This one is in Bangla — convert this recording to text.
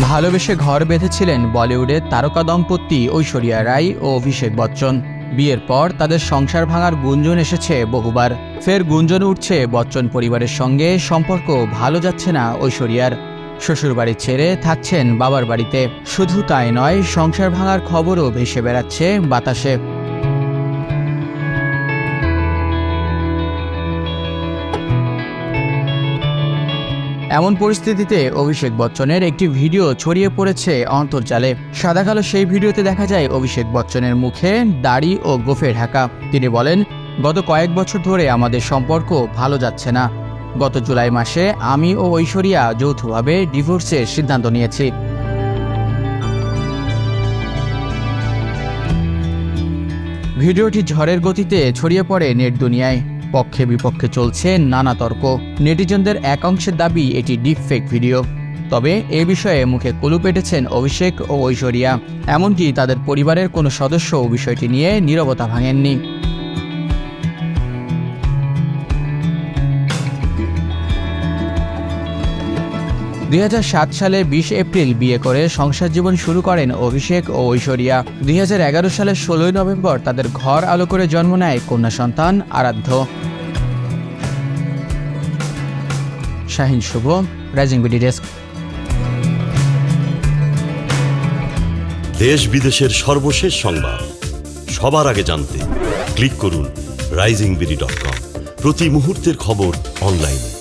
ভালোবেসে ঘর বেঁধেছিলেন বলিউডের তারকা দম্পতি ঐশ্বরিয়া রায় ও অভিষেক বচ্চন। বিয়ের পর তাদের সংসার ভাঙার গুঞ্জন এসেছে বহুবার। ফের গুঞ্জন উঠছে বচ্চন পরিবারের সঙ্গে, সম্পর্ক ভালো যাচ্ছে না ঐশ্বরিয়ার। শ্বশুরবাড়ি ছেড়ে থাকছেন বাবার বাড়িতে। শুধু তাই নয়, সংসার ভাঙার খবরও ভেসে বেড়াচ্ছে বাতাসে। এমন পরিস্থিতিতে অভিষেক বচ্চনের একটি ভিডিও ছড়িয়ে পড়েছে অন্তর্জালে। সাদাকালো সেই ভিডিওতে দেখা যায় অভিষেক বচ্চনের মুখে দাড়ি ও গোফে ঢাকা তিনি বলেন, গত কয়েক বছর ধরে আমাদের সম্পর্ক ভালো যাচ্ছে না। গত জুলাই মাসে আমি ও ঐশ্বরিয়া যৌথভাবে ডিভোর্সের সিদ্ধান্ত নিয়েছি। ভিডিওটি ঝড়ের গতিতে ছড়িয়ে পড়ে নেট দুনিয়ায়। পক্ষে বিপক্ষে চলছে নানা তর্ক। নেটিজনদের এক অংশের দাবি এটি ডিপফেক ভিডিও। তবে এ বিষয়ে মুখে কুলু পেটেছেন অভিষেক ও ঐশ্বরিয়া। এমনকি তাদের পরিবারের কোনো সদস্য বিষয়টি নিয়ে নীরবতা ভাঙেননি। দুই হাজার সাত সালে বিশ এপ্রিল বিয়ে করে সংসার জীবন শুরু করেন অভিষেক ও ঐশ্বরিয়া। দুই সালের ষোলোই নভেম্বর তাদের ঘর আলো করে জন্ম নেয় কন্যা সন্তান Aradhya. Shahin Shuvo, rising BD desk. দেশ বিদেশের সর্বশেষ সংবাদ। সবার আগে জানতে ক্লিক করুন রাইজিং বিডি ডট কম। প্রতি মুহূর্তের খবর অনলাইনে।